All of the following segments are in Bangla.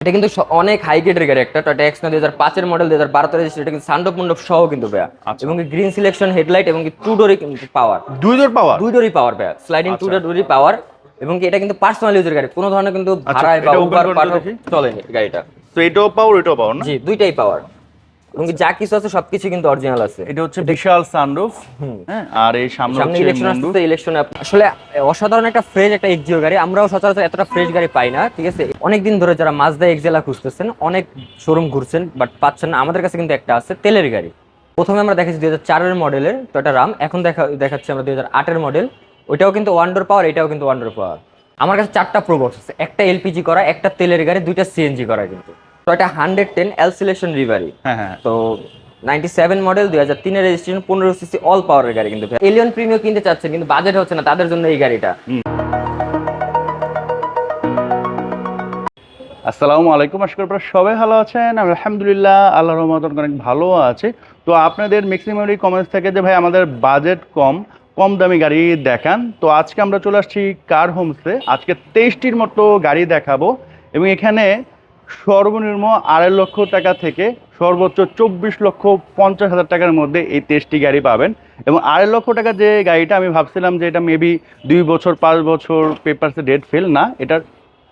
এটা কিন্তু অনেক হাই গ্রেডের গাড়ি একটা টয়টা এক্স দুই হাজার পাঁচের মডেল দুই হাজার বারোতে রেজিস্ট্রেশন এটা কিন্তু সান্ডপ মন্ডপ সহ কিন্তু ভাইয়া। আচ্ছা। এবং গ্রিন সিলেকশন হেডলাইট এবং টু ডোরি পাওয়ার দুই ডোর পাওয়ার দুই ডোরি পাওয়ার ভাইয়া স্লাইডিং টু। ডোরি পাওয়ার এবং কি এটা কিন্তু পার্সোনাল ইউজের গাড়ি কোনো ধরনের কিন্তু আচ্ছা, ভাড়ায় বা উবার পাঠক। চলেনি গাড়িটা। তো এটাও পাওয়ার এটাও পাওয়ার না? জি দুইটাই পাওয়ার এবং যা কিছু আছে সবকিছু কিন্তু অরিজিনাল আছে। এটা হচ্ছে বিশাল সানরুফ হ্যাঁ? আর এই সামনে সামনে ইলেকশন আসছে ইলেকশন আসলে অসাধারণ একটা ফ্রেশ একটা এক্সিও গাড়ি। আমরাও সচরাচর এতটা ফ্রেশ গাড়ি পাই না ঠিক আছে? অনেকদিন ধরে যারা মাজদা এক্সেলা খুঁজতেছেন অনেক শোরুম ঘুরছেন বাট পাচ্ছেন না। আমাদের কাছে কিন্তু একটা আছে তেলের গাড়ি। প্রথমে আমরা দেখেছি দুই হাজার চারের মডেলের টয়টা রাম এখন দেখা দেখাচ্ছি আমরা দুই হাজার আটের মডেল ওইটাও কিন্তু ওয়ান্ডার পাওয়ার এটাও কিন্তু ওয়ান্ডার পাওয়ার আমার কাছে চারটা প্রোবক্স আছে। একটা এলপিজি করা একটা তেলের গাড়ি দুইটা সিএনজি করা কিন্তু। Toyota hundred ten L selection reverie হ্যাঁ তো নাইনটি সেভেন মডেল দুই হাজার তিনের রেজিস্ট্রেশন পনেরো সিসি অল পাওয়ারের গাড়ি কিন্তু এলিয়ন প্রিমিও কিনতে চাচ্ছেন কিন্তু বাজেট হচ্ছে না তাদের জন্য এই গাড়িটা। আসসালামু আলাইকুম আশা করি আপনারা সবাই ভালো আছেন। আলহামদুলিল্লাহ আল্লাহর রহমত অনেক ভালো আছে। তো আপনাদের ম্যাক্সিমামই কমেন্টস থেকে যে ভাই আমাদের বাজেট কম কম দামি গাড়ি দেখান। তো আজকে আমরা চলে আসছি কার হোমসে আজকে তেইশটির মতো গাড়ি দেখাবো। এবং এখানে সর্বনিম্ন আড়াই লক্ষ টাকা থেকে সর্বোচ্চ চব্বিশ লক্ষ পঞ্চাশ হাজার টাকার মধ্যে এই তেইশটি গাড়ি পাবেন। এবং আড়াই লক্ষ টাকা যে গাড়িটা আমি ভাবছিলাম যে এটা মেবি দুই বছর, পাঁচ বছর পেপারসে ডেট ফেল না, এটার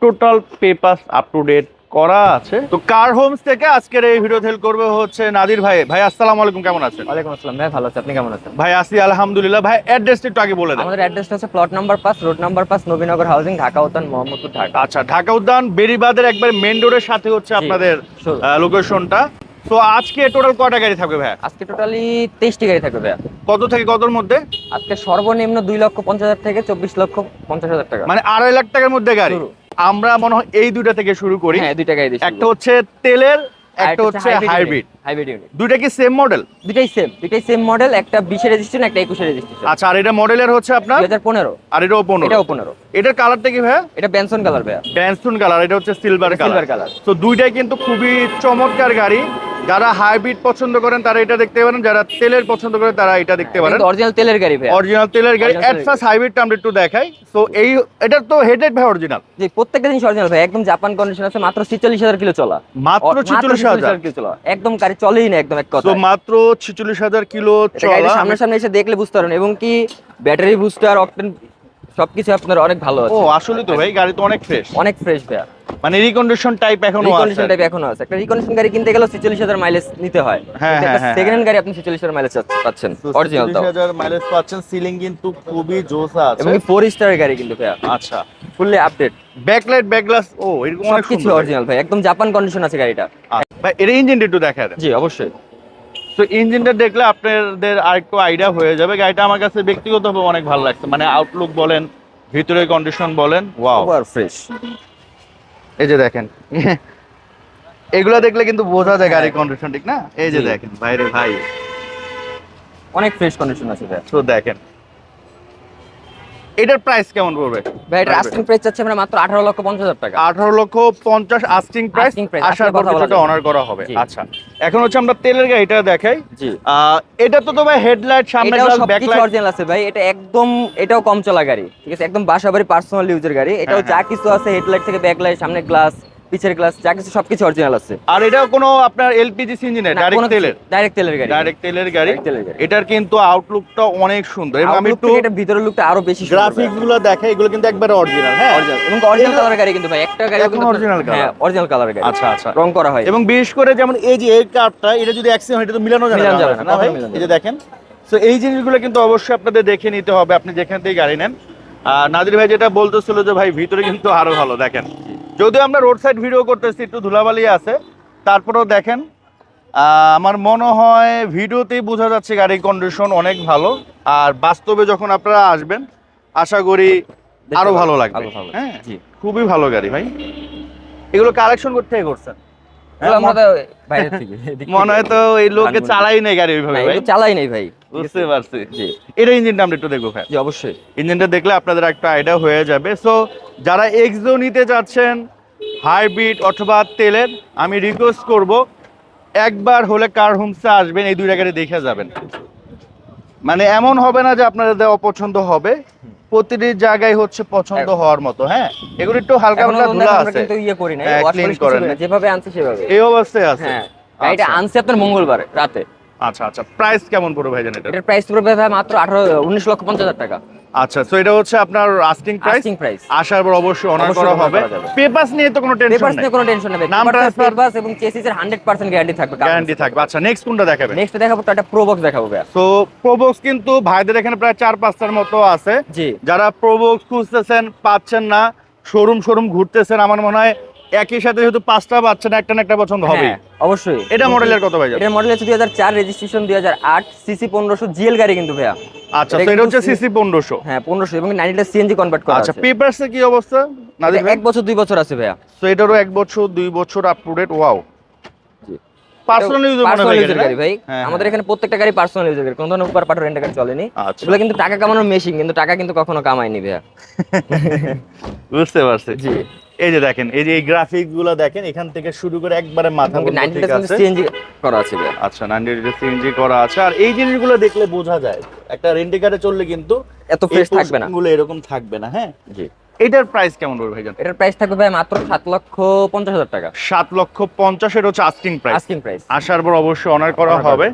total papers up to date করা আছে। তো কার হোমস থেকে আজকের এই ভিডিও হেল্প করবে হচ্ছে নাদির ভাই? ভাই আসসালামু আলাইকুম কেমন আছেন? ওয়ালাইকুম আসসালাম ভাই ভালো আছে। আপনি কেমন আছেন? ভাই আসি আলহামদুলিল্লাহ। ভাই অ্যাড্রেসটা একটু আগে বলে দেন। আমাদের অ্যাড্রেসটা হচ্ছে প্লট নাম্বার পাঁচ রোড নাম্বার পাঁচ নবীনগর হাউজিং ঢাকা উদ্যান মোহাম্মদপুর ঢাকা। আচ্ছা ঢাকা উদ্যান বেরিবাদের একবার মেন রোডের সাথে হচ্ছে আপনাদের লোকেশনটা তো আজকে টোটাল কয়টা গাড়ি থাকবে ভাই আজকে টোটালি তেইশটি গাড়ি থাকবে ভাইয়া। কত থেকে কতর মধ্যে? আজকে সর্বনিম্ন দুই লক্ষ পঞ্চাশ হাজার থেকে চব্বিশ লক্ষ পঞ্চাশ হাজার টাকা। মানে আড়াই লাখ টাকার মধ্যে গাড়ি। আমরা মনে হয় এই দুইটা থেকে শুরু করি। হ্যাঁ দুইটা গাড়ি একটা হচ্ছে তেলের একটা হচ্ছে হাইব্রিড হাইব্রিড ইউনিট দুইটা কি সেম মডেল দুইটাই সেম দুইটাই সেম মডেল একটা বিশের রেজিস্ট্রেশন একটা একুশের রেজিস্ট্রেশন আচ্ছা আর এটা মডেলের হচ্ছে আপনার? দুই হাজার পনেরো। আর এটাও পনেরো। এটাও পনেরো। এটার কালারটা কি ভাই এটা বেনসন কালার ভাইয়া। বেনসন কালার এটা হচ্ছে সিলভার কালার সিলভার কালার তো দুইটাই কিন্তু খুবই চমৎকার গাড়ি। যারা হাইব্রিড পছন্দ করেন তারা এটা দেখতে পারেন। যারা তেলের পছন্দ করেন তারা এটা দেখতে পারেন। অরিজিনাল তেলের গাড়ি ভাইয়া। অরিজিনাল তেলের গাড়ি। তেলের ফার্স্ট হাইব্রিডটা আমরা একটু দেখাই। তো এই এটার তো হেডেড ভাই অরিজিনাল যে প্রত্যেকটা জিনিস অরিজিনাল ভাই একদম জাপান কন্ডিশন আছে মাত্র ছিচল্লিশ হাজার কিলো চলা। মাত্র মাত্র 46,000 কিলো চলা। একদম গাড়ি চলেই না একদম এক কথা তো মাত্র ছিচল্লিশ হাজার কিলো চলা। সামনে সামনে এসে দেখলে বুঝতে পারবেন। এবং কি ব্যাটারি বুস্টার অকটেন সবকিছু আপনার অনেক ভালো আছে। ও আসলে তো ভাই গাড়ি তো অনেক ফ্রেশ অনেক ফ্রেশ ভাইয়া। মানে রিকন্ডিশন টাইপ এখনও রিকন্ডিশন টাইপ এখনও আছে। একটা রিকন্ডিশন গাড়ি কিনতে গেলে ছিচল্লিশ হাজার মাইলেজ নিতে হয়। হ্যাঁ, হ্যাঁ, হ্যাঁ, সেকেন্ড হ্যান্ড গাড়ি আপনি ছিচল্লিশ হাজার মাইলেজ পাচ্ছেন। অরিজিনাল তাও মাইলেজ পাচ্ছেন। সিলিং কিন্তু খুবই জোসা আছে। এবং ফোর স্টারের গাড়ি কিন্তু ভাইয়া। আচ্ছা। Fully update backlight back glass ও এরকম অনেক কিছু অরিজিনাল ভাই একদম জাপান কন্ডিশন আছে গাড়িটা। আচ্ছা, ভাই এর ইঞ্জিনটা একটু দেখা দেন। জি অবশ্যই। তো ইঞ্জিনটা দেখলে আপনাদের আরেকটু আইডিয়া হয়ে যাবে। গাড়িটা আমার কাছে ব্যক্তিগতভাবে অনেক ভালো লাগছে। মানে আউটলুক বলেন ভিতরের কন্ডিশন বলেন ওয়াও ওভার ফ্রেশ এই যে দেখেন এগুলা দেখলে কিন্তু বোঝা যায় গাড়ির কন্ডিশন ঠিক না? এই যে দেখেন বাইরে ভাই। অনেক ফ্রেশ কন্ডিশন আছে তো দেখেন এটার প্রাইস কেমন পড়বে? ভাই এটা আস্কিং প্রাইস চাচ্ছে আমরা মাত্র আঠারো লক্ষ পঞ্চাশ হাজার টাকা। আঠারো লক্ষ পঞ্চাশ আস্টিং প্রাইস আশার পর কিছুটা অনার করা হবে। আচ্ছা এখন হচ্ছে আমরা তেলের গাড়িটা দেখাই। জি। এটা তো তো ভাই হেডলাইট সামনে গ্লাস ব্যাকলাইট অরিজিনাল আছে ভাই এটা একদম এটাও কম চলা গাড়ি ঠিক আছে? একদম বাসাবাড়ি পার্সোনাল ইউজের গাড়ি। এটাও হ্যাঁ, যা কিছু আছে হেডলাইট থেকে ব্যাকলাইট সামনে গ্লাস পিছের গ্লাস যা কিছু সবকিছু অরিজিনাল আছে। আর এটা কোনো আপনার এলপিজি ইঞ্জিনের ডাইরেক্ট তেলের? ডাইরেক্ট তেলের গাড়ি। ডাইরেক্ট তেলের গাড়ি। এটার কিন্তু আউটলুকটা অনেক সুন্দর। এবং আমি একটু এটা ভিতরের লুকটা আরও বেশি গ্রাফিক্সগুলো দেখাই এগুলো কিন্তু একবারে অরিজিনাল হ্যাঁ? অরিজিনাল এবং অরিজিনাল কালার গাড়ি কিন্তু ভাই একটা গাড়ি এখন original colour? হ্যাঁ অরিজিনাল কালার গাড়ি। আচ্ছা আচ্ছা। রং করা হয় এবং বিশেষ করে যেমন এই যে এই কাপটা এটা যদি অ্যাক্সিডেন্ট হয় এটা তো মিলানো যাবে না না, না ভাই? এই যে দেখেন। তো এই জিনিসগুলো কিন্তু অবশ্যই আপনাদের দেখে নিতে হবে। আপনি যেখান থেকে গাড়ি নেন। আর নাদির ভাই যেটা বলতেছিল যে ভাই ভিতরে কিন্তু আরও ভালো দেখেন। যদিও আমরা রোড সাইড ভিডিও করতেছি একটু ধুলাবালি আছে। তারপরেও দেখেন আমার মনে হয় ভিডিওতেই বোঝা যাচ্ছে গাড়ির কন্ডিশন অনেক ভালো। আর বাস্তবে যখন আপনারা আসবেন আশা করি আরও আরও ভালো লাগবে। হ্যাঁ খুবই ভালো গাড়ি ভাই। এগুলো কালেকশন করতে করছেন? মনে হয় তো এই লোকে চালাই নেই গাড়ি ওইভাবে ভাই। চালাই নাই ভাই। বুঝতে পারছি। এটা ইঞ্জিনটা আমরা একটু দেখব ভাই। অবশ্যই। ইঞ্জিনটা দেখলে আপনাদের একটা আইডিয়া হয়ে যাবে। সো যারা এক্সো নিতে যাচ্ছেন হাইব্রিড অথবা তেলের আমি রিকোয়েস্ট করব একবার হলে কার হোমসে আসবেন এই দুইটা গাড়ি দেখে যাবেন। মানে এমন হবে না যে আপনাদের অপছন্দ হবে। প্রতিটি জায়গায় হচ্ছে পছন্দ হওয়ার মতো হ্যাঁ? এগুলো একটু হালকা হালকা ধুলা আছে। কিন্তু ইয়ে করি না হ্যাঁ, ওয়াশ করেন। করি না যেভাবে আনছে সেভাবে। এই অবস্থায় আছে। এটা গাড়িটা আচ্ছা। আনছে আপনার মঙ্গলবার রাতে। আচ্ছা আচ্ছা। প্রাইস কেমন পড়বে ভাইজান এটা? এটার প্রাইস পড়বে ভাই মাত্র আঠারো উনিশ লক্ষ পঞ্চাশ হাজার টাকা। আচ্ছা তো এটা হচ্ছে আপনার আস্কিং প্রাইস আস্কিং প্রাইস আসার পর অবশ্যই অনার করা হবে। পেপারস নিয়ে তো কোনো টেনশন পেপারস নিয়ে কোনো টেনশন নেই। নাম পেপারস এবং চেসিসের 100% গ্যারান্টি থাকবে গ্যারান্টি থাকবে। আচ্ছা নেক্সট কোনটা দেখাবেন? নেক্সট দেখাবো তো একটা প্রোবক্স দেখাবো ভাই তো প্রোবক্স কিন্তু ভাইদের এখানে প্রায় চার পাঁচটার মতো আছে। যারা প্রোবক্স খুঁজতেছেন পাচ্ছেন না শোরুম শোরুম ঘুরতেছেন আমার মনে হয় একই সাথে যেহেতু পাঁচটা পাচ্ছেন একটা না একটা পছন্দ হবে হ্যাঁ, অবশ্যই। এটা মডেলের কত ভাই? এটা মডেল হচ্ছে 2004 রেজিস্ট্রেশন 2008 সিসি 1500 জিএল গাড়ি কিন্তু ভাইয়া। আচ্ছা তো এটা হচ্ছে সিসি পনেরোশো। হ্যাঁ 1500 এবং 90টা সিএনজি কনভার্ট করা আচ্ছা পেপারস কি অবস্থা? এটা এক বছর দুই বছর আছে ভাইয়া। তো এটারও এক বছর দুই বছর up to date wow personal user গাড়ি ভাই। হ্যাঁ, আমাদের হ্যাঁ। এখানে প্রত্যেকটা গাড়ি পার্সোনাল ইউজার গাড়ি। কোনো ধরনের উপর পাঠার রেন্ট গাড়ি চলেনি। আচ্ছা। এগুলো কিন্তু টাকা কামানোর মেশিন কিন্তু টাকা কিন্তু কখনো কামায়নি ভাইয়া। বুঝতে পারছি। জি। এই যে দেখেন এই যে এই গ্রাফিকগুলো দেখেন এখান থেকে শুরু করে একবারে মাথা সিএনজি করা আছে আচ্ছা নাইনটি সিএনজি করা আছে। আর এই জিনিসগুলো দেখলে বোঝা যায় একটা রেন্টি কারে চললে কিন্তু এত ফ্রেশ থাকবে না। গুলো এরকম থাকবে না হ্যাঁ? জি। এটার প্রাইস কেমন পড়বে ভাইজান? এটার প্রাইস থাকবে ভাই মাত্র সাত লক্ষ পঞ্চাশ হাজার টাকা। সাত লক্ষ পঞ্চাশের হচ্ছে আস্কিং প্রাইস আস্কিং প্রাইস আসার পর অবশ্যই অনার করা হবে।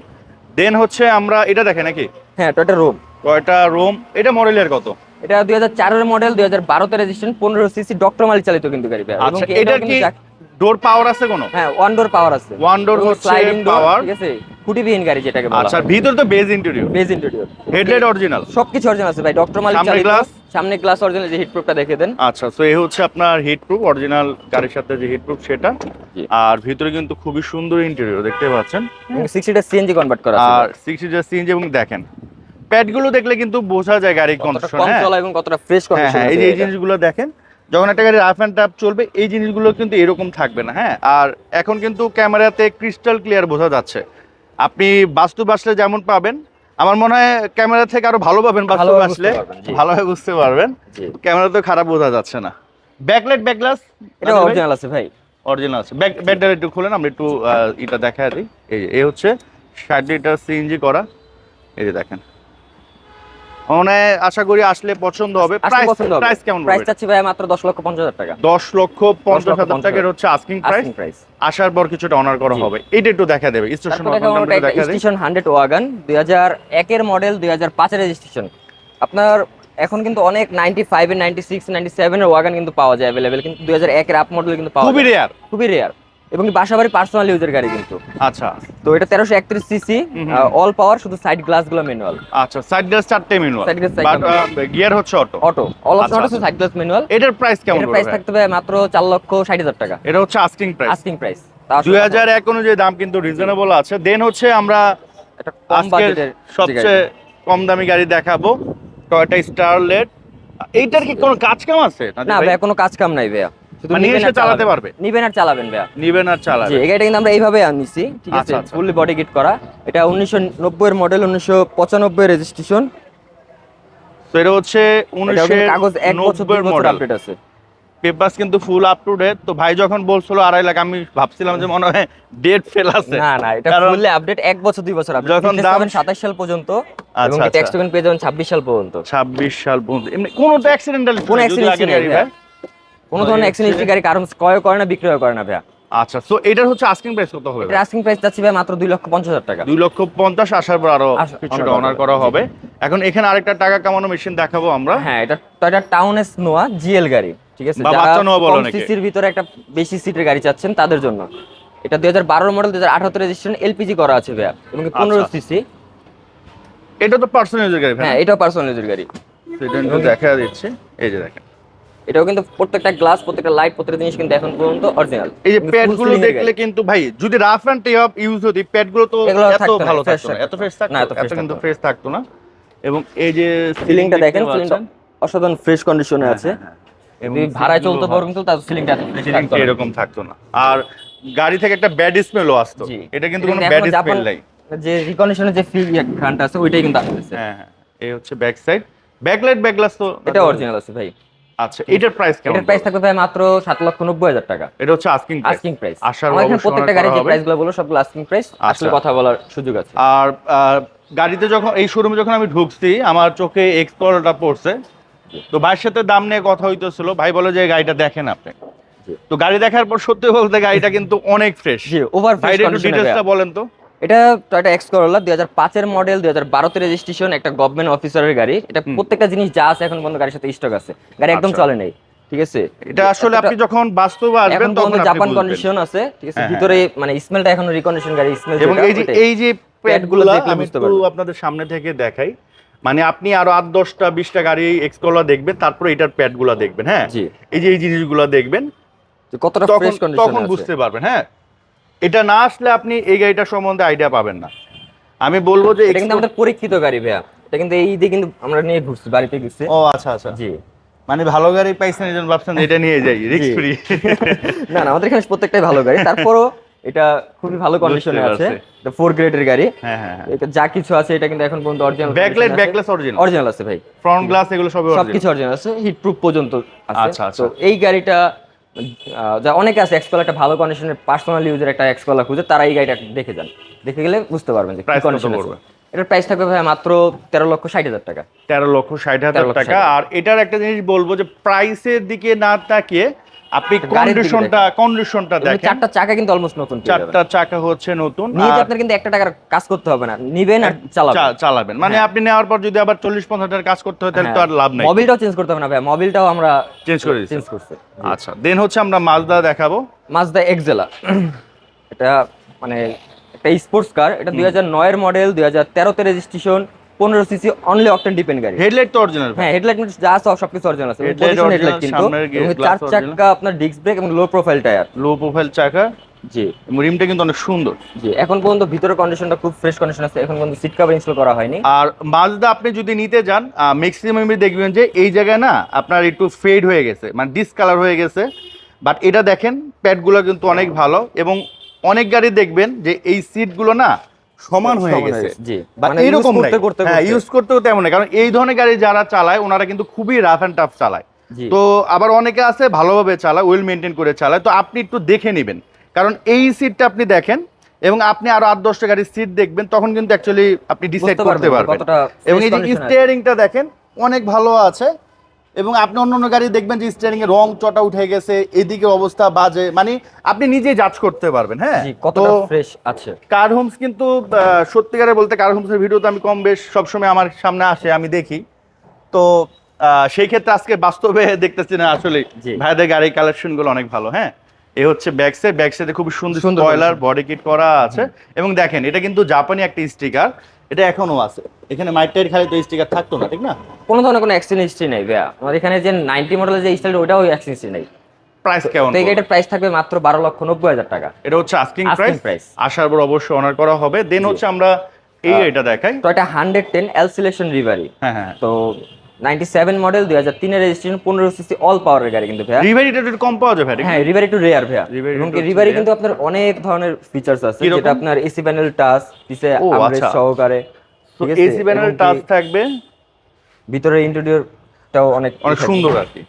দেন হচ্ছে আমরা এটা দেখে নাকি? হ্যাঁ টয়টা রোম কয়টা রোম এটা মডেলের কত? এটা দুই হাজার চারের মডেল দুই হাজার বারোতে রেজিস্ট্রেশন পনেরো সিসি ডক্টর মালিক চালিত কিন্তু গাড়ি আচ্ছা কি এটার কি ডোর পাওয়ার আছে কোনো? হ্যাঁ ওয়ান ডোর পাওয়ার আছে। ওয়ান ডোর হচ্ছে স্লাইডিং পাওয়ার ঠিক আছে? খুঁটিবিহীন গাড়ি যেটাকে বলা আচ্ছা ভিতর তো beige interior beige interior headlight original সবকিছু অরিজিনাল আছে ভাই ডক্টর মালিক সামনে glass? সামনে গ্লাস অরিজিনাল যে হিট প্রুফটা দেখে দেন। আচ্ছা তো এই হচ্ছে আপনার হিট প্রুফ অরিজিনাল গাড়ির সাথে যে হিট প্রুফ সেটা আর ভিতরে কিন্তু খুবই সুন্দর ইন্টেরিয়র দেখতে পাচ্ছেন। এবং সিক্সটিটা সিএনজি কনভার্ট করা আছে আর সিক্স সিটার সিএনজি এবং দেখেন প্যাডগুলো দেখলে কিন্তু বোঝা যায় গাড়ির কন্ডিশন হ্যাঁ। এবং কতটা ফ্রেশ হ্যাঁ কন্ডিশন হ্যাঁ এই যে এই জিনিসগুলো দেখেন যখন একটা গাড়ি রাফ অ্যান্ড টাফ চলবে এই জিনিসগুলো কিন্তু এরকম থাকবে না হ্যাঁ। আর এখন কিন্তু ক্যামেরাতে ক্রিস্টাল ক্লিয়ার বোঝা যাচ্ছে। আপনি বাস্তব আসলে যেমন পাবেন আমার মনে হয় ক্যামেরা থেকে আরও ভালো পাবেন বাস্তব আসলে ভালোভাবে বুঝতে পারবেন। ক্যামেরা তো খারাপ বোঝা যাচ্ছে না। ব্যাকলাইট ব্যাকগ্লাস এটা অরিজিনাল আছে ভাই। অরিজিনাল আছে। ব্যাক ব্যাকটা একটু খুলেন আমরা একটু এটা দেখা দিই। এই যে এই হচ্ছে ষাট লিটার সিএনজি করা। এই যে দেখেন। মানে আশা করি আসলে পছন্দ হবে। প্রাইস প্রাইস কেমন প্রাইস চাচ্ছি ভাই মাত্র দশ লক্ষ হাজার টাকা। দশ লক্ষ পঞ্চাশ লক্ষ হাজার টাকার হচ্ছে আস্কিং প্রাইস আসার পর কিছুটা অনার করা হবে। এটা একটু দেখা দেবে। স্টেশন ওয়াগান মডেল রেজিস্ট্রেশন আপনার এখন কিন্তু অনেক এর নাইনটি সিক্স নাইনটি সেভেনের ওয়াগান কিন্তু পাওয়া যায় কিন্তু আপ মডেল কিন্তু পাওয়া খুবই রেয়ার খুবই রেয়ার এবং বাসাবাড়ি পার্সোনাল ইউজের গাড়ি কিন্তু। আচ্ছা। তো এটা তেরোশো একত্রিশ সিসি অল পাওয়ার শুধু সাইড গ্লাসগুলো ম্যানুয়াল আচ্ছা সাইড গ্লাস চারটে ম্যানুয়াল চারটে বাট গিয়ার হচ্ছে অটো অটো অল অপশন আচ্ছা। সাইড গ্লাস ম্যানুয়াল এটার প্রাইস কেমন এটার প্রাইস থাকতে হবে মাত্র চার লক্ষ ষাট হাজার টাকা। এটা হচ্ছে আস্কিং প্রাইস আস্কিং প্রাইস দুই হাজার এক অনুযায়ী দাম কিন্তু রিজনেবল আছে। দেন হচ্ছে আমরা আজকের সবচেয়ে কম দামি গাড়ি দেখাবো টয়োটা স্টারলেট এইটার কি কোনো কাজ কাম আছে? না ভাই? ভাই কোনো কাজ কাম নাই ভাইয়া। শুধু এসে চালাতে পারবে? নিবেন আর চালাবেন ভাইয়া। নিবেন আর জি চালাবে কিন্তু আমরা এইভাবে আনিছি ঠিক আছে। ফুললি বডি কিট করা। এটা উনিশশো নব্বই এর মডেল রেজিস্ট্রেশন তো এটা হচ্ছে উনিশের কাগজ এক বছর দুই নব্বই বছর মডেল আপডেট আছে। পেপারস কিন্তু ফুল আপ টু ডেট তো ভাই যখন বলছিল আড়াই লাখ আমি ভাবছিলাম যে মনে হয় ডেট ফেল আছে। না না এটা আপডেট এক বছর দুই বছর আপডেট যখন দাম- সাল পর্যন্ত আচ্ছা, এবং আচ্ছা। পেয়ে যাবেন ছাব্বিশ সাল পর্যন্ত। ছাব্বিশ সাল পর্যন্ত। এমনি কোনো অ্যাক্সিডেন্টাল ভাই। কোনো ধরনের হচ্ছে- গাড়ি কারণ ক্রয় করে না বিক্রয় করে না ভাইয়া। আচ্ছা সো এটার হচ্ছে আস্কিং প্রাইস কত হবে এটা আস্কিং প্রাইস যাচ্ছে ভাই মাত্র দুই লক্ষ পঞ্চাশ হাজার টাকা। দুই লক্ষ পঞ্চাশ আসার পর আরও কিছুটা অনার করা হবে। এখন এখানে আরেকটা টাকা কামানো মেশিন দেখাবো আমরা। হ্যাঁ এটা Toyota town S Noah GL গাড়ি ঠিক আছে? বা যারা বাচ্চা নোয়া বলে কম অনেকে। সিসির ভিতরে একটা বেশি সিটের গাড়ি চাচ্ছেন তাদের জন্য। এটা দুই হাজার বারোর মডেল দুই হাজার আঠারো রেজিস্ট্রেশন এলপিজি করা আছে ভাইয়া এবং পনেরো আচ্ছা। সিসি। এটা তো পার্সোনাল ইউজার গাড়ি হ্যাঁ এটাও পার্সোনাল ইউজের গাড়ি। এটা একটু দেখা দিচ্ছে। এই যে দেখেন। এটাও কিন্তু প্রত্যেকটা গ্লাস প্রত্যেকটা লাইট প্রত্যেকটা জিনিস কিন্তু এখন পর্যন্ত অরিজিনাল এই যে প্যাডগুলো দেখলে কিন্তু ভাই যদি রাফ অ্যান্ড টেপ ইউজ হতো প্যাডগুলো তো এত ভালো থাকতো না। এত ফ্রেশ থাকতো না, এত কিন্তু ফ্রেশ থাকতো না। এবং এই যে সিলিংটা দেখেন সিলিংটা অসাধারণ ফ্রেশ কন্ডিশনে আছে। হ্যাঁ, এবং যদি ভাড়ায় চলতে। পারো কিন্তু তার সিলিংটা এরকম থাকতো না। আর গাড়ি থেকে একটা ব্যাড স্মেলও আসতো। এটা কিন্তু কোনো ব্যাড স্মেল নাই। যে রিকন্ডিশনের যে ফ্রি ঘানটা আছে ওইটাই কিন্তু আসতেছে। হ্যাঁ হ্যাঁ এই হচ্ছে ব্যাক সাইড ব্যাকলাইট ব্যাকগ্লাস তো এটা অরিজিনাল আছে ভাই। আচ্ছা এটার প্রাইস কেমন এটার প্রাইস থাকবে ভাই মাত্র লক্ষ হাজার টাকা। এটা হচ্ছে আস্কিং প্রাইস আস্কিং প্রাইস আসার এখানে প্রত্যেকটা গাড়ির যে প্রাইসগুলো বলো সবগুলো আস্কিং প্রাইস আসলে আচ্ছা। কথা বলার সুযোগ আছে। আর গাড়িতে যখন এই শোরুমে যখন আমি ঢুকছি আমার চোখে এক্সপ্লোরটা পড়ছে। তো ভাইয়ের সাথে দাম নিয়ে কথা হইতেছিল। ভাই বলে যে গাড়িটা দেখেন আপনি। তো গাড়ি দেখার পর সত্যি বলতে গাড়িটা কিন্তু অনেক ফ্রেশ ওভার ডিটেলসটা বলেন তো। এটা টয়টা এক্স করোলা দুই হাজার পাঁচের মডেল দুই হাজার বারোতে রেজিস্ট্রেশন একটা গভর্নমেন্ট অফিসারের গাড়ি। এটা প্রত্যেকটা জিনিস যা আছে এখন পর্যন্ত গাড়ির সাথে স্টক আছে। গাড়ি একদম আচ্ছা। চলে নেই ঠিক আছে? এটা আসলে আপনি যখন বাস্তবে আসবেন তখন জাপান কন্ডিশন আছে ঠিক আছে? হ্যাঁ, ভিতরে মানে স্মেলটা এখনও রিকন্ডিশন গাড়ি স্মেল এবং এই যে এই যে প্যাডগুলো আমি একটু আপনাদের সামনে থেকে দেখাই। মানে আপনি আরও আট দশটা বিশটা গাড়ি এক্সকোলা দেখবেন তারপরে এটার প্যাডগুলো দেখবেন হ্যাঁ? এই যে এই জিনিসগুলো দেখবেন কতটা ফ্রেশ কন্ডিশন তখন বুঝতে পারবেন হ্যাঁ? এটা না আসলে আপনি এই গাড়িটা সম্বন্ধে আইডিয়া পাবেন না। আমি বলব যে এটা কিন্তু আমাদের পরীক্ষিত গাড়ি ভাইয়া। এটা কিন্তু এই দিয়ে কিন্তু আমরা নিয়ে ঘুরছি বাড়িতে ঘুরছি। ও আচ্ছা আচ্ছা। জি। মানে ভালো গাড়ি পাইছেন এই জন্য ভাবছেন এটা নিয়ে যাই রিস্ক ফ্রি না না আমাদের এখানে প্রত্যেকটাই ভালো গাড়ি। তারপরও এটা খুবই ভালো কন্ডিশনে আছে। পারছি। ফোর গ্রেডের গাড়ি। হ্যাঁ হ্যাঁ হ্যাঁ। এটা যা কিছু আছে এটা কিন্তু এখন পর্যন্ত original backlight backless original original আছে ভাই। ফ্রন্ট গ্লাস এগুলো সব অরিজিনাল সবকিছু অরিজিনাল আছে। হিট প্রুফ পর্যন্ত আছে। আচ্ছা, আচ্ছা। তো এই গাড়িটা যা অনেকে আছে এক্সকলা একটা ভালো কন্ডিশনের পার্সোনাল ইউজের একটা এক্সকলা খুঁজে তারা এই গাড়িটা দেখে যান। দেখে গেলে বুঝতে পারবেন যে কি কত কন্ডিশন পড়বে? এটার প্রাইস থাকবে ভাই মাত্র তেরো লক্ষ ষাট হাজার টাকা। তেরো লক্ষ ষাট হাজার টাকা। আর এটার একটা জিনিস বলব যে প্রাইসের দিকে না তাকিয়ে আপনি কন্ডিশনটা কন্ডিশনটা দেখেন। চারটা চাকা কিন্তু অলমোস্ট নতুন চারটা চাকা হচ্ছে নতুন নিয়ে আপনার কিন্তু একটা টাকার কাজ করতে হবে না। নিবেন আর চালাবেন। চালাবেন। মানে হ্যাঁ। আপনি নেওয়ার পর যদি আবার চল্লিশ পঞ্চাশ হাজার কাজ করতে হয় তাহলে তো আর লাভ নাই। মোবিলটাও চেঞ্জ করতে হবে না ভাই। মোবিলটাও আমরা চেঞ্জ করে চেঞ্জ করছি। আচ্ছা দেন হচ্ছে আমরা মাজদা দেখাবো। মাজদা এক্সেলা এটা মানে একটা স্পোর্টস কার এটা দুই হাজার নয়ের মডেল দুই হাজার তেরোতে রেজিস্ট্রেশন পনেরো সিসি অনলি অকটেন ডিপেন্ড গাড়ি। হেডলাইট তো অরিজিনাল হ্যাঁ হেডলাইট যা আছে সবকিছু অরিজিনাল আছে। পজিশন হেডলাইট কিন্তু। চার চাকা আপনার ডিস্ক ব্রেক এবং low profile tyre low profile চাকা। জি। রিমটা কিন্তু অনেক সুন্দর। জি এখন পর্যন্ত ভিতরে কন্ডিশনটা খুব ফ্রেশ কন্ডিশন আছে। এখন পর্যন্ত সিট কভার ইনস্টল করা হয়নি। আর মাজদা আপনি যদি নিতে যান ম্যাক্সিমাম দেখবেন যে এই জায়গায় না আপনার একটু ফেড হয়ে গেছে মানে ডিসকালার হয়ে গেছে। বাট এটা দেখেন প্যাডগুলো কিন্তু অনেক ভালো। এবং অনেক গাড়ি দেখবেন যে এই সিটগুলো না সমান হয়ে গেছে। জি। মানে use এইরকম করতে করতে হ্যাঁ ইউজ করতে করতে এমন কারণ এই ধরনের গাড়ি যারা চালায় ওনারা কিন্তু খুবই রাফ অ্যান্ড টাফ চালায়। তো আবার অনেকে আছে ভালোভাবে চালায় ওয়েল মেনটেন করে চালায়। তো আপনি একটু দেখে নেবেন। কারণ এই সিটটা আপনি দেখেন এবং আপনি আরও আট দশটা গাড়ির সিট দেখবেন তখন কিন্তু অ্যাকচুয়ালি আপনি ডিসাইড করতে পারবেন। এবং এই যে স্টিয়ারিংটা দেখেন অনেক ভালো আছে। এবং আপনি অন্য অন্য গাড়ি দেখবেন যে স্টিয়ারিং এর রং চটা উঠে গেছে এদিকে অবস্থা বাজে। মানে আপনি নিজে জাজ করতে পারবেন হ্যাঁ? জি তো কতটা ফ্রেশ আছে? কার হোমস কিন্তু সত্যিকারে বলতে কার হোমসের ভিডিও তো আমি কম বেশ সবসময় আমার সামনে আসে আমি দেখি। তো আহ, সেই ক্ষেত্রে আজকে বাস্তবে দেখতেছি না আসলে। ভাইদের গাড়ির কালেকশনগুলো অনেক ভালো হ্যাঁ? এ হচ্ছে ব্যাক সাইড ব্যাক সাইডে খুব সুন্দর সুন্দর স্পয়লার বডি কিট করা আছে। এবং দেখেন এটা কিন্তু জাপানি একটা স্টিকার এটা এখনও আছে। এখানে মাইটের খালি তো স্টিকার থাকতো না ঠিক না? কোনো ধরনের কোনো অ্যাক্সিডেন্ট হিস্ট্রি নেই ভাইয়া। আমাদের এখানে যে নাইনটি মডেলের যে স্টাইল ওটাও অ্যাক্সিডেন্ট হিস্ট্রি নেই। প্রাইস কেমন তো গাড়িটার প্রাইস থাকবে মাত্র বারো লক্ষ নব্বই হাজার টাকা। এটা হচ্ছে আস্কিং প্রাইস আসার পর অবশ্যই অনার করা হবে। দেন হচ্ছে আমরা এই এটা দেখাই। তো এটা হান্ড্রেড টেন এল সিলেকশন রিভারি হ্যাঁ হ্যাঁ। তো নাইনটি সেভেন মডেল দুই হাজার তিনের রেজিস্ট্রেশন পনেরো সিসি অল পাওয়ারের গাড়ি কিন্তু ভাইয়া। রিভারি একটু কম পাওয়া যাবে এটা হ্যাঁ রিভারি একটু রেয়ার ভাইয়া। এবং রিভারি কিন্তু আপনার অনেক ধরনের ফিচার্স আছে যেটা আপনার এসি প্যানেল টাচ পিছে আচ্ছা। সহকারে ঠিক আছে? এসি প্যানেল টাচ থাকবে? ভিতরে ইন্টেরিয়রটাও অনেক অনেক সুন্দর আর কি।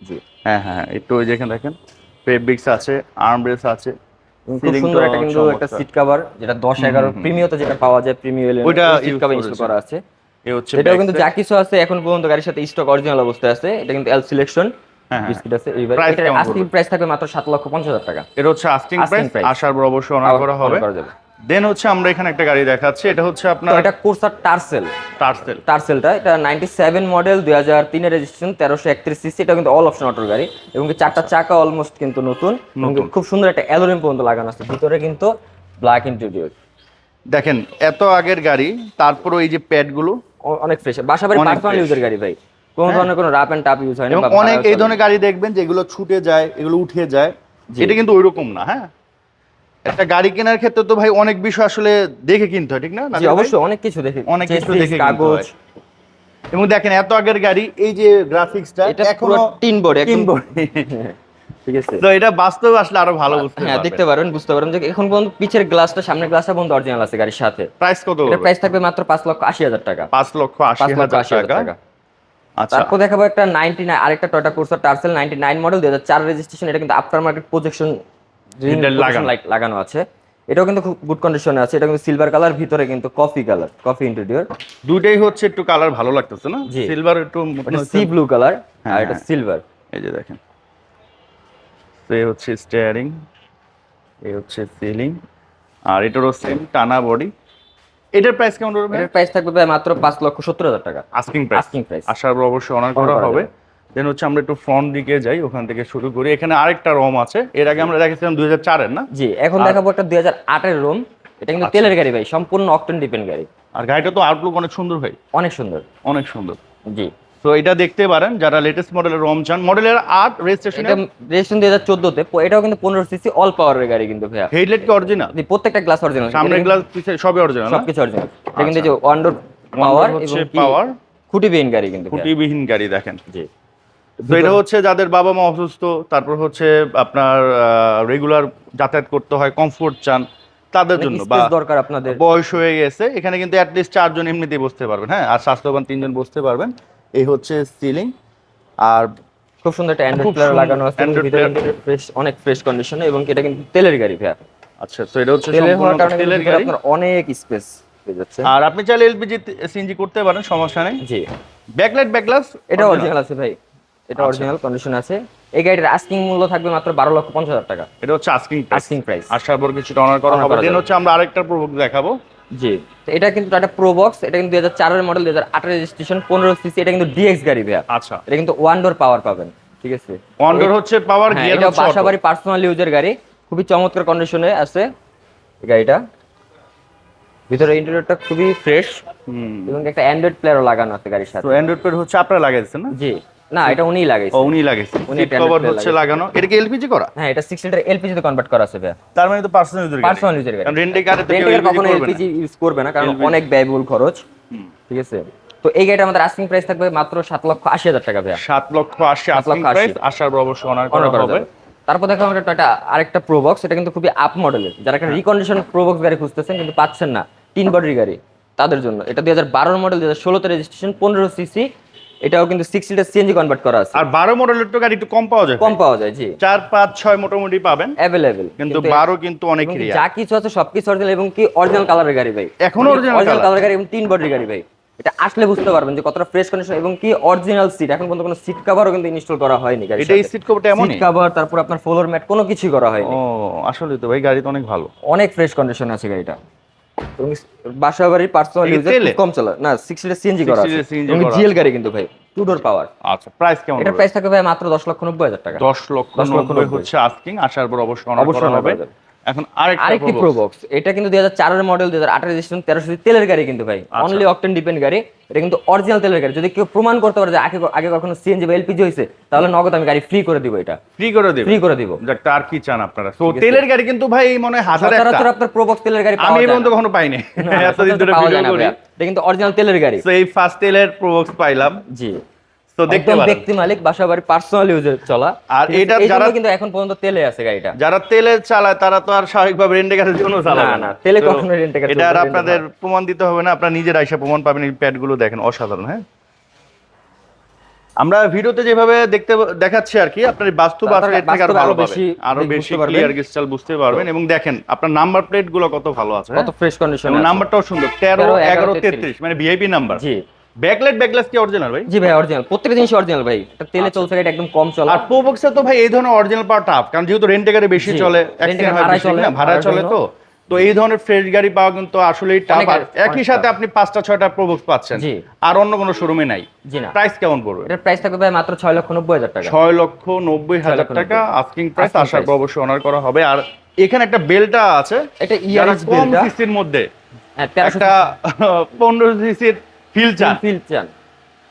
জি। হ্যাঁ হ্যাঁ হ্যাঁ, একটু ওই যেখানে দেখেন ফেব্রিক্স আছে আর্মরেস আছে খুব সুন্দর একটা কিন্তু একটা সিট কভার যেটা দশ এগারো হুম। প্রিমিয়তে যেটা পাওয়া যায় প্রিমিয় ওইটা সিট কভার ইনস্টল করা আছে। এ হচ্ছে এটাও কিন্তু যা কিছু আছে এখন পর্যন্ত গাড়ির সাথে স্টক অরিজিনাল অবস্থায় আছে। এটা কিন্তু এল সিলেকশন। বিস্কিট আছে এইবার। Price আস্কিং প্রাইস থাকবে মাত্র লক্ষ হাজার টাকা। এটা হচ্ছে আস্কিং Asking প্রাইস আসার পর অবশ্যই অনার করা হবে। দেন হচ্ছে আমরা এখানে একটা গাড়ি দেখাচ্ছি এটা হচ্ছে আপনার এটা কোর্সার টার্সেল টার্সেল টার্সেলটা এটা মডেল রেজিস্ট্রেশন সিসি কিন্তু অল অপশন অটোর গাড়ি। এবং চারটা চাকা অলমোস্ট কিন্তু নতুন। নতুন। খুব সুন্দর একটা অ্যালোরিম পর্যন্ত লাগানো আছে। ভিতরে কিন্তু ব্ল্যাক ইন্টেরিয়র দেখেন এত আগের গাড়ি তারপরও এই যে প্যাডগুলো অনেক ফ্রেশ বাসাবাড়ি অনেক পার্সোনাল ইউজের গাড়ি ভাই। কোনো হ্যাঁ। ধরনের কোনো রাপ এন্ড টাপ ইউজ হয় না অনেক এই ধরনের গাড়ি দেখবেন যে এগুলো ছুটে যায় এগুলো উঠে যায়। এটা কিন্তু ওইরকম না হ্যাঁ? একটা গাড়ি কেনার ক্ষেত্রে তো ভাই অনেক বিষয় আসলে দেখে কিনতে হয় ঠিক না? জি অবশ্যই অনেক কিছু দেখে অনেক কিছু দেখে কাগজ। এবং দেখেন এত আগের গাড়ি এই যে গ্রাফিক্সটা এটা এখনও টিন বোর্ড তিন একদম বডি ঠিক আছে? তো এটা বাস্তবে আসলে আরও ভালো বুঝতে হ্যাঁ দেখতে পারবেন বুঝতে পারবেন যে এখন পর্যন্ত পিছের গ্লাসটা সামনের গ্লাসটা অরিজিনাল আছে গাড়ির সাথে। প্রাইস কত এটার প্রাইস থাকবে মাত্র পাঁচ লক্ষ আশি হাজার টাকা। পাঁচ লক্ষ আশি হাজার টাকা। আচ্ছা। তারপর দেখাবো একটা নাইনটি নাইন আরেকটা Toyota Corsa Tercel ninety nine model চার রেজিস্ট্রেশন এটা কিন্তু আফটার মার্কেট প্রজেকশন লাগানো। আছে। এটাও কিন্তু খুব গুড কন্ডিশনে আছে। এটা কিন্তু সিলভার কালার ভিতরে কিন্তু কফি কালার কফি ইন্টেরিয়র দুইটাই হচ্ছে একটু কালার ভালো লাগতেছে না? সিলভার একটু এটা সি ব্লু কালার আর হ্যাঁ, এটা হ্যাঁ। সিলভার এই যে দেখেন। এই হচ্ছে স্টিয়ারিং এই হচ্ছে সিলিং আর এটারও সেম টানা বডি এটার প্রাইস কেমন পড়বে এটার প্রাইস থাকবে ভাই মাত্র পাঁচ লক্ষ সত্তর হাজার টাকা। আস্কিং প্রাইস আস্কিং প্রাইস আশার উপর অবশ্যই অনার করা করা হবে। দেন হচ্ছে আমরা একটু ফ্রন্ট দিকে যাই ওখান থেকে শুরু করি। এখানে আরেকটা রম আছে। এর আগে আমরা দেখেছিলাম দুই হাজার চারের না? জি এখন দেখাবো একটা দুই হাজার আটের রুম এটা কিন্তু আচ্ছা। তেলের গাড়ি ভাই সম্পূর্ণ অকটেন ডিপেন্ড গাড়ি। আর গাড়িটা তো আউটলুক অনেক সুন্দর ভাই। অনেক সুন্দর। অনেক সুন্দর। জি। তো এটা দেখতে পারেন যারা লেটেস্ট মডেলের রম চান মডেলের আট রেজিস্ট্রেশন এটা রেজিস্ট্রেশন দুই হাজার চোদ্দোতে এটাও কিন্তু পনেরো সিসি অল পাওয়ারের গাড়ি কিন্তু ভাইয়া। হেডলাইট কি অরিজিনাল প্রত্যেকটা গ্লাস অরিজিনাল সামনের গ্লাস পিছে সবই অরিজিনাল সবকিছু অরিজিনাল এটা কিন্তু এই যে পাওয়ার এবং পাওয়ার খুঁটি বেইন গাড়ি কিন্তু খুঁটিবিহীন গাড়ি দেখেন। জি। তো এটা হচ্ছে যাদের বাবা মা অসুস্থ তারপর হচ্ছে আপনার রেগুলার যাতায়াত করতে হয় কমফোর্ট চান তাদের জন্য বা দরকার আপনাদের। বয়স হয়ে গেছে এখানে কিন্তু অ্যাটলিস্ট চারজন এমনিতেই বসতে পারবেন হ্যাঁ? আর স্বাস্থ্যবান তিনজন বসতে পারবেন। এই হচ্ছে সিলিং আর খুব সুন্দর একটা অ্যান্ড্রয়েড প্লেয়ার লাগানো আছে ভিতরে। কিন্তু fresh- অনেক ফ্রেশ কন্ডিশনে এবং এটা কিন্তু তেলের গাড়ি ভাইয়া। আচ্ছা তো এটা হচ্ছে তেলের হওয়ার কারণে তেলের গাড়ি। আপনার অনেক স্পেস পেয়ে যাচ্ছে। আর আপনি চাইলে এলপিজি সিএনজি করতে পারেন সমস্যা নেই। জি। ব্যাকলাইট ব্যাকগ্লাস এটা অরিজিনাল আছে ভাই। এটা আচ্ছা। অরিজিনাল কন্ডিশন আছে। এই গাড়ির আস্কিং মূল্য থাকবে মাত্র বারো লক্ষ পঞ্চাশ হাজার টাকা। এটা হচ্ছে আস্কিং আস্কিং প্রাইস আসার পর কিছুটা অনার করা হবে। করা দেন হচ্ছে আমরা আরেকটা প্রোডাক্ট দেখাবো। জি। এটা কিন্তু একটা প্রো বক্স এটা কিন্তু দুই হাজার চারের মডেল দুই হাজার আটের রেজিস্ট্রেশন পনেরো সিসি এটা কিন্তু ডিএক্স গাড়ি ভাইয়া। আচ্ছা। এটা কিন্তু ওয়ান ডোর পাওয়ার পাবেন ঠিক আছে? ওয়ান্ডার হচ্ছে পাওয়ার গিয়ার এটা। বাড়ি পার্সোনাল ইউজের গাড়ি খুবই চমৎকার কন্ডিশনে আছে গাড়িটা। ভিতরে ইন্টেরিয়রটা খুবই ফ্রেশ হুম। এবং একটা অ্যান্ড্রয়েড প্লেয়ারও লাগানো আছে গাড়ির তো সাথে। অ্যান্ড্রয়েড পেড হচ্ছে আপনারা লাগাইছেন না? জি। না এটা উনিই লাগাইছে। উনি লাগাইছেন উনি সিট কভার হচ্ছে লাগানো। এটা কি এলপিজি করা? হ্যাঁ এটা সিক্স লিটার এলপিজি তে কনভার্ট করা আছে তার মানে তো পার্সোনাল ইউজার পার্সোনাল ইউজের কারণ রেন্টে কারে তো কেউ কখনো এলপিজি ইউজ করবে না। কারণ অনেক ব্যয়বহুল খরচ। ঠিক আছে? তো এই গাড়িটা আমাদের আস্কিং প্রাইস থাকবে মাত্র সাত লক্ষ আশি হাজার টাকা ভাইয়া। সাত লক্ষ আশি সাত আস্কিং প্রাইস আসার পর অবশ্যই অনার করা হবে। তারপর দেখো আমরা একটা আরেকটা প্রোবক্স এটা কিন্তু খুবই আপ মডেলের যারা একটা রিকন্ডিশন প্রোবক্স গাড়ি খুঁজতেছেন কিন্তু পাচ্ছেন না। তিন বডির গাড়ি। তাদের জন্য। এটা দুই হাজার বারোর মডেল দুই হাজার ষোলোতে রেজিস্ট্রেশন পনেরো সিসি এটাও কিন্তু সিক্স লিটার সিএনজি কনভার্ট করা আছে। আর বারো মডেলের তো গাড়ি একটু কম পাওয়া যায় কম পাওয়া যায় জি। চার পাঁচ ছয় মোটামুটি পাবেন। অ্যাভেলেবেল কিন্তু বারো কিন্তু অনেক যা কিছু আছে সবকিছু অরিজিনাল এবং কি অরিজিনাল কালারের গাড়ি ভাই? এখনও অরিজিনাল? কালারের গাড়ি এবং তিন বডির গাড়ি ভাই। এটা আসলে বুঝতে পারবেন যে কতটা ফ্রেশ কন্ডিশন এবং কি অরিজিনাল সিট এখন পর্যন্ত কোনো সিট কভারও কিন্তু ইনস্টল করা হয়নি গাড়ি এটা এই সিট কভারটা এমনই? সিট কভার তারপর আপনার ফ্লোর ম্যাট কোনো কিছুই করা হয়নি। ও আসলে তো ভাই গাড়ি তো অনেক ভালো। অনেক ফ্রেশ কন্ডিশন আছে গাড়িটা। এবং বাসা বাড়ির পার্সোনাল ইউজ কম চলে। না সিক্স লিটার সিএনজি করা আছে। এবং জিএল গাড়ি কিন্তু ভাই টু ডোর পাওয়ার আচ্ছা প্রাইস কেমন এটা প্রাইস থাকবে ভাই মাত্র দশ লক্ষ নব্বই হাজার টাকা। দশ লক্ষ 10 লক্ষ নব্বই নব্বই। হচ্ছে আস্কিং আসার পর অবশ্যই অবশ্যই হবে। এখন আরেকটি প্রোবক্স এটা কিন্তু দুই হাজার চারের মডেল দুই হাজার আঠারো রেজিস্ট্রেশন তেরোশো তেলের গাড়ি কিন্তু ভাই। অনলি অকটেন ডিপেন্ড গাড়ি। এটা কিন্তু অরিজিনাল তেলের গাড়ি। যদি কেউ প্রমাণ করতে পারে যে আগে আগে কখনো সিএনজি বা এলপিজি হয়েছে তাহলে নগদ আমি গাড়ি ফ্রি করে দিব এটা। ফ্রি করে দেবে। ফ্রি করে দিব। যাক তার কি চান আপনারা? তো তেলের গাড়ি কিন্তু ভাই মনে হয় হাজার একটা। আপনার প্রোবক্স তেলের গাড়ি আমি এই পর্যন্ত কখনো পাইনি। এতদিন ধরে ভিডিও করি। এটা কিন্তু অরিজিনাল তেলের গাড়ি। তো এই ফার্স্ট তেলের প্রোবক্স পাইলাম। জি। তো দেখতে পারেন। ব্যক্তি মালিক বাসা বাড়ি পার্সোনাল ইউজে চলা। আর এটা যারা- কিন্তু এখন পর্যন্ত তেলে আছে গাড়িটা। যারা তেলে চালায় তারা তো আর স্বাভাবিকভাবে রেন্টে গাড়ির জন্য চালাবে না, না। তেলে কখনো a car এটা আর আপনাদের প্রমাণ দিতে হবে না আপনারা নিজের আইসা প্রমাণ পাবেন এই প্যাডগুলো দেখেন অসাধারণ হ্যাঁ? আমরা ভিডিওতে যেভাবে দেখতে দেখাচ্ছি আর কি আপনার বাস্তব আসলে এর থেকে আরও ভালো আরও বেশি আরও বেশি। ক্লিয়ার ক্রিস্টাল বুঝতে পারবেন এবং দেখেন আপনার নাম্বার প্লেটগুলো কত ভালো আছে কত ফ্রেশ কন্ডিশন নাম্বারটাও সুন্দর তেরো 13, এগারো 11, তেত্রিশ মানে ভিআইপি নাম্বার জি। ব্যাকলাইট ব্যাকলাস কি অরিজিনাল ভাই? জি ভাই অরিজিনাল প্রত্যেকটা জিনিস অরিজিনাল ভাই। তেলে চলছে গাড়ি একদম কম চলা। আর প্রোবক্সে তো ভাই এই ধরনের অরিজিনাল পাওয়া টাফ কারণ যেহেতু রেন্টে গাড়ি বেশি চলে না? ভাড়া চলে তো? তো এই ধরনের ফ্রেশ গাড়ি পাওয়া কিন্তু আসলেই টাফ আর একই সাথে আপনি পাঁচটা ছয়টা প্রোবক্স পাচ্ছেন। আর অন্য কোনো শোরুমে নাই। প্রাইস কেমন পড়বে? এটার প্রাইস থাকবে ভাই মাত্র ছয় লক্ষ নব্বই হাজার টাকা। ছয় লক্ষ নব্বই হাজার টাকা আস্কিং প্রাইস আসার অবশ্যই অনার করা হবে। আর এখানে একটা বেলটা আছে। এটা যারা ইয়ারিস কম সিসির মধ্যে। হ্যাঁ একটা পনেরো সিসির ফিল চান। ফিল চান।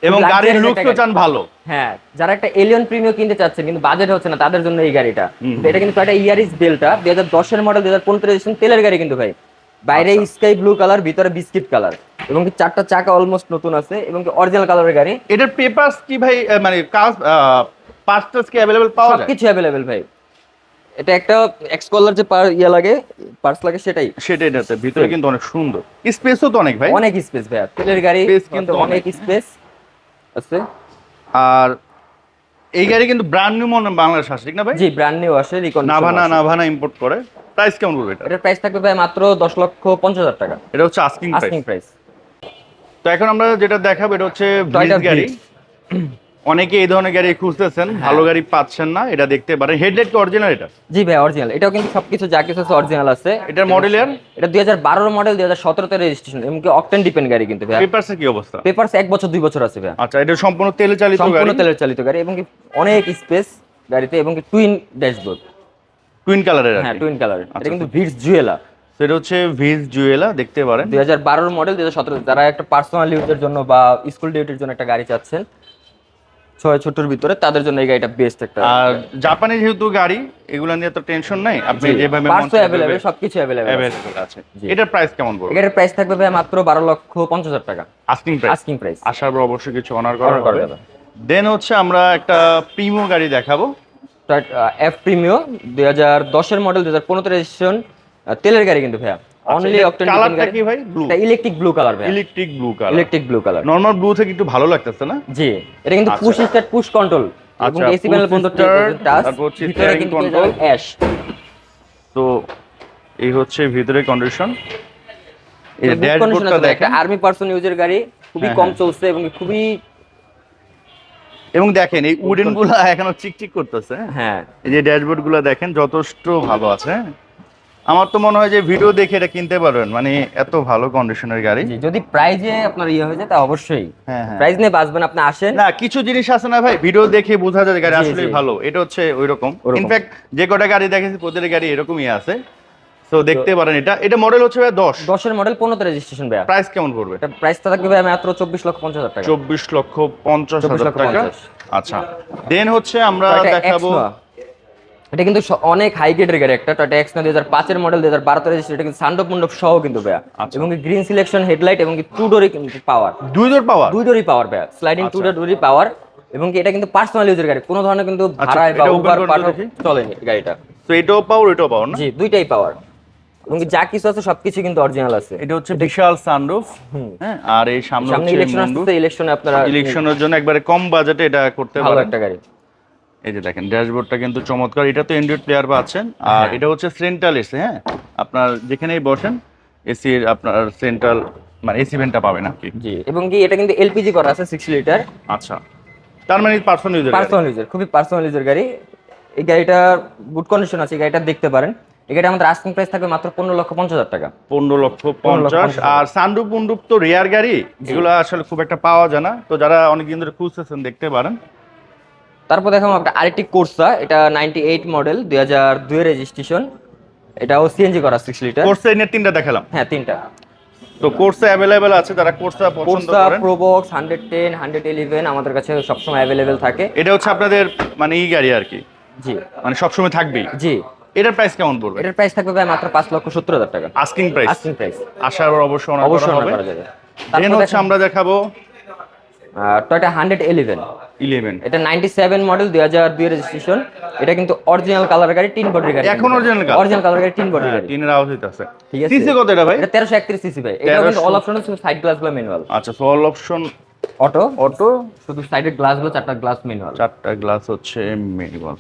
এবং গাড়ির লুকসও চান ভালো। হ্যাঁ যারা একটা এলিয়ন প্রিমিয়াম কিনতে চাচ্ছেন কিন্তু বাজেট হচ্ছে না তাদের জন্য এই গাড়িটা। এটা কিন্তু একটা ইয়ারিস বেলটা দুই হাজার দশের মডেল দুই হাজার পনেরো তেলের গাড়ি কিন্তু ভাই। বাইরে। স্কাই ব্লু কালার ভিতরে বিস্কিট কালার এবং চারটা চাকা অলমোস্ট নতুন আছে এবং অরিজিনাল কালারের গাড়ি। এটার পেপারস কি ভাই মানে কাজ পার্টস কি অ্যাভেলেবল পাওয়া যায়? সবকিছু অ্যাভেলেবেল ভাই। এটা একটা এক্সকলার যে পার ইয়া লাগে পার্স লাগে সেটাই। সেটাই এটাতে ভিতরে কিন্তু অনেক সুন্দর। স্পেসও তো অনেক ভাই। অনেক স্পেস ভাইয়া। তেলের গাড়ি কিন্তু অনেক স্পেস আছে। আর এই গাড়ি কিন্তু ব্র্যান্ড নিউ মনে বাংলাদেশ আসে ঠিক না ভাই? জি ব্র্যান্ড নিউ আসে রিকন্ডিশন নাভানা নাভানা ইম্পোর্ট করে। প্রাইস কেমন পড়বে এটা? এটার প্রাইস থাকবে ভাই মাত্র দশ লক্ষ পঞ্চাশ হাজার টাকা। এটা হচ্ছে আস্কিং প্রাইস আস্কিং প্রাইস তো এখন আমরা যেটা দেখাবো এটা হচ্ছে ব্রিজ গাড়ি। অনেকে এই ধরনের গাড়ি খুঁজতেছেন ভালো গাড়ি পাচ্ছেন না এটা দেখতে পারেন। হেডলাইট কি অরিজিনাল এটা? জি ভাই অরিজিনাল এটাও কিন্তু সবকিছু যা কিছু আছে অরিজিনাল আছে। এটার মডেল ইয়ার এটা দুই হাজার বারোর মডেল দুই হাজার সতেরোতে রেজিস্ট্রেশন এমনকি অকটেন ডিপেন্ড গাড়ি কিন্তু ভাই। পেপারসে কি অবস্থা? পেপারস এক বছর দুই বছর আছে ভাই। আচ্ছা এটা সম্পূর্ণ তেলে চালিত সম্পূর্ণ গাড়ি? তেলের চালিত গাড়ি এবং অনেক স্পেস গাড়িতে এবং কি টুইন ড্যাশবোর্ড টুইন কালারের হ্যাঁ টুইন কালার আচ্ছা, এটা কিন্তু ভিটস জুয়েলা সেটা হচ্ছে ভিজ জুয়েলা দেখতে পারেন। দুই হাজার বারোর মডেল দুই হাজার সতেরো যারা একটা পার্সোনাল ইউজের জন্য বা স্কুল ডিউটির জন্য একটা গাড়ি চাচ্ছেন ছয় ছোটর ভিতরে তাদের জন্য এই গাড়িটা বেস্ট একটা। আর জাপানি যেহেতু গাড়ি এগুলো নিয়ে তো টেনশন নাই। আপনি যেভাবে পার্টস অ্যাভেলেবেল সবকিছু অ্যাভেলেবল আছে। এটার প্রাইস কেমন পড়বে এটার প্রাইস থাকবে ভাই মাত্র বারো লক্ষ পঞ্চাশ হাজার টাকা। আস্কিং প্রাইস আস্কিং প্রাইস আসার পর অবশ্যই কিছু অনার করা হবে। দেন হচ্ছে আমরা একটা প্রিমো গাড়ি দেখাবো। এফ দুই হাজার দশের মডেল দুই হাজার পনেরো রেজিস্ট্রেশন তেলের গাড়ি কিন্তু ভাইয়া। অনলি অকটেন কালারটা কি ভাই? ব্লু ইলেকট্রিক ব্লু কালার ভাই electric blue colour electric blue colour normal blue থেকে একটু ভালো লাগতেছে না? জি এটা কিন্তু আচ্ছা। পুশ স্টার্ট পুশ কন্ট্রোল এবং আচ্ছা, এসি প্যানেল টাচ ভিতরে কিন্তু। অ্যাশ তো এই হচ্ছে ভিতরে কন্ডিশন এই একটা আর্মি পার্সন ইউজের গাড়ি খুবই হ্যাঁ, কম হ্যাঁ। চলছে এবং খুবই এবং দেখেন এই উডেনগুলো এখনও চিকচিক করতেছে হ্যাঁ? এই যে ড্যাশবোর্ডগুলো দেখেন যথেষ্ট ভালো আছে হ্যাঁ? আমার তো মনে হয় যে ভিডিও দেখে এটা কিনতে পারবেন। মানে এত ভালো কন্ডিশনের গাড়ি। যদি প্রাইজে আপনার ইয়ে হয়ে যায় তা অবশ্যই। হ্যাঁ হ্যাঁ। প্রাইজ নিয়ে বাঁচবেন আপনি আসেন। না কিছু জিনিস আছে না ভাই ভিডিও দেখে বোঝা যায় গাড়ি আসলে ভালো। এটা হচ্ছে ওই রকম ইনফ্যাক্ট যে কটা গাড়ি দেখেছি প্রতিটা গাড়ি এরকমই আছে। তো দেখতে পারেন এটা। এটা মডেল হচ্ছে ভাই দশ। দশের মডেল পনেরোতে রেজিস্ট্রেশন ভাইয়া। প্রাইস কেমন পড়বে? এটা প্রাইসটা থাকবে ভাই মাত্র চব্বিশ লক্ষ পঞ্চাশ হাজার টাকা। চব্বিশ লক্ষ পঞ্চাশ 24 হাজার টাকা। আচ্ছা। দেন হচ্ছে আমরা দেখাবো। এটা কিন্তু অনেক হাই গ্রেডের গাড়ি একটা টয়টা এক্স দুই হাজার পাঁচের মডেল দুই হাজার বারোতে এটা কিন্তু সান্ডপ মন্ডপ সহ কিন্তু ভাইয়া। আচ্ছা। এবং গ্রিন সিলেকশন হেডলাইট এবং টু ডোরি কিন্তু পাওয়ার দুই দর পাওয়ার দুই ডোরি পাওয়ার ভাইয়া। স্লাইডিং টু আচ্ছা। ডোরি পাওয়ার এবং এটা কিন্তু পার্সোনাল ইউজের গাড়ি কোনো ধরনের কিন্তু আচ্ছা, ভাড়ায় বা উবার পাঠাও চলেনি গাড়িটা। তো এটাও পাওয়ার এটাও পাওয়ার না? জি দুইটাই পাওয়ার এবং যা কিছু আছে সবকিছু কিন্তু অরিজিনাল আছে। এটা হচ্ছে বিশাল সানরুফ হ্যাঁ আর এই সামনে ইলেকশন আসছে ইলেকশনে আপনারা ইলেকশনের জন্য একবারে কম বাজেটে এটা করতে পারেন। একটা গাড়ি। এই যে দেখেন ড্যাশবোর্ডটা কিন্তু চমৎকার। এটা তো অ্যান্ড্রয়েড প্লেয়ার পাচ্ছেন আর হ্যাঁ। এটা হচ্ছে সেন্ট্রাল এসি হ্যাঁ? আপনার যেখানেই বসেন এসির আপনার সেন্ট্রাল মানে এসি ভেন্টটা পাবেন কি। জি এবং কি এটা কিন্তু এলপিজি করা আছে সিক্স লিটার আচ্ছা। তার মানে পার্সোনাল ইউজার পার্সোনাল ইউজার খুবই পার্সোনাল ইউজার গাড়ি। এই গাড়িটা গুড কন্ডিশন আছে এই গাড়িটা দেখতে পারেন। এই গাড়িটা আমাদের আস্কিং প্রাইস থাকবে মাত্র পনেরো লক্ষ পঞ্চাশ হাজার টাকা। পনেরো লক্ষ পঞ্চাশ। আর সানরুপ মুন্ডুপ তো রেয়ার গাড়ি। এগুলো আসলে খুব একটা পাওয়া যায় না। তো যারা অনেকদিন ধরে খুঁজতেছেন দেখতে পারেন। তারপর দেখাবো একটা আরেকটি কোর্সা এটা নাইনটি এইট মডেল দুই হাজার দুই রেজিস্ট্রেশন এটাও সিএনজি করা সিক্স লিটার কোর্সে এনে তিনটা দেখালাম। হ্যাঁ তিনটা। তো কোর্সে অ্যাভেলেবেল আছে যারা কোর্সটা পছন্দ কোর্সা করেন। Probox hundred ten hundred eleven আমাদের কাছে সবসময় অ্যাভেলেবেল থাকে। এটা হচ্ছে আপনাদের মানে ই গাড়ি আর কি। জি। মানে সবসময় থাকবেই। জি। এটার প্রাইস কেমন পড়বে? এটার প্রাইস থাকবে ভাই মাত্র পাঁচ লক্ষ সত্তর হাজার টাকা। আস্কিং প্রাইস আস্কিং প্রাইস আসার পর অবশ্যই অবশ্যই করা হবে। যাবে। দেন হচ্ছে আমরা দেখাবো টয়টা হান্ড্রেড ইলেভেন ইলেভেন এটা নাইনটি সেভেন মডেল দুই হাজার দুই রেজিস্ট্রেশন এটা কিন্তু অরিজিনাল কালার গাড়ি তিন বডির গাড়ি। এখন color? অরিজিনাল কালার গাড়ি তিন বডির গাড়ি। টিনের আওয়াজ হইতাছে ঠিক আছে? সিসি কত এটা ভাই? এটা তেরোশো একত্রিশ সিসি ভাই। এটা কিন্তু অল অপশন সাইড গ্লাসগুলো ম্যানুয়াল আচ্ছা সোল অপশন অটো অটো শুধু সাইডের গ্লাসগুলো চারটা গ্লাস ম্যানুয়াল চারটা গ্লাস হচ্ছে ম্যানুয়াল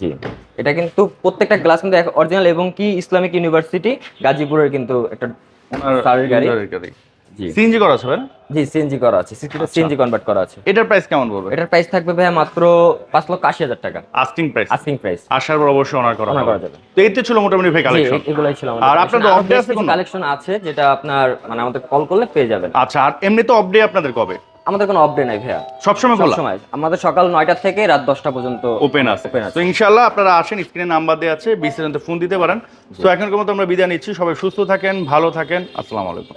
জি। এটা কিন্তু প্রত্যেকটা গ্লাস কিন্তু অরিজিনাল এবং কি ইসলামিক ইউনিভার্সিটি গাজীপুরের কিন্তু একটা গাড়ি। সিএনজি করা আছে ভাই? জি সিএনজি করা আছে সিএনজি কনভার্ট করা আছে। এটার প্রাইস কেমন পড়বে? এটার প্রাইস থাকবে ভাই মাত্র পাঁচ লক্ষ আশি হাজার টাকা। আস্কিং প্রাইস আস্কিং প্রাইস আসার পর অবশ্যই অনার করা করা যাবে। তো এতে ছিল মোটামুটি ভাই কালেকশন এগুলাই ছিল আর আপনাদের off day আছে কোনো? কালেকশন আছে যেটা আপনার মানে আমাদের কল করলে পেয়ে যাবেন। আচ্ছা আর এমনি তো অফ ডে আপনাদের কবে? আমাদের কোনো অফ ডে নাই ভাইয়া। সবসময় খোলা? সময় আমাদের সকাল নয়টা থেকে রাত দশটা পর্যন্ত ওপেন আছে। Open আছে। তো ইনশাল্লাহ আপনারা আসেন স্ক্রিনে নাম্বার দেওয়া আছে বিস্তারিত ফোন দিতে পারেন। তো এখনকার মতো আমরা বিদায় নিচ্ছি। সবাই সুস্থ থাকেন ভালো থাকেন। আসসালামু আলাইকুম।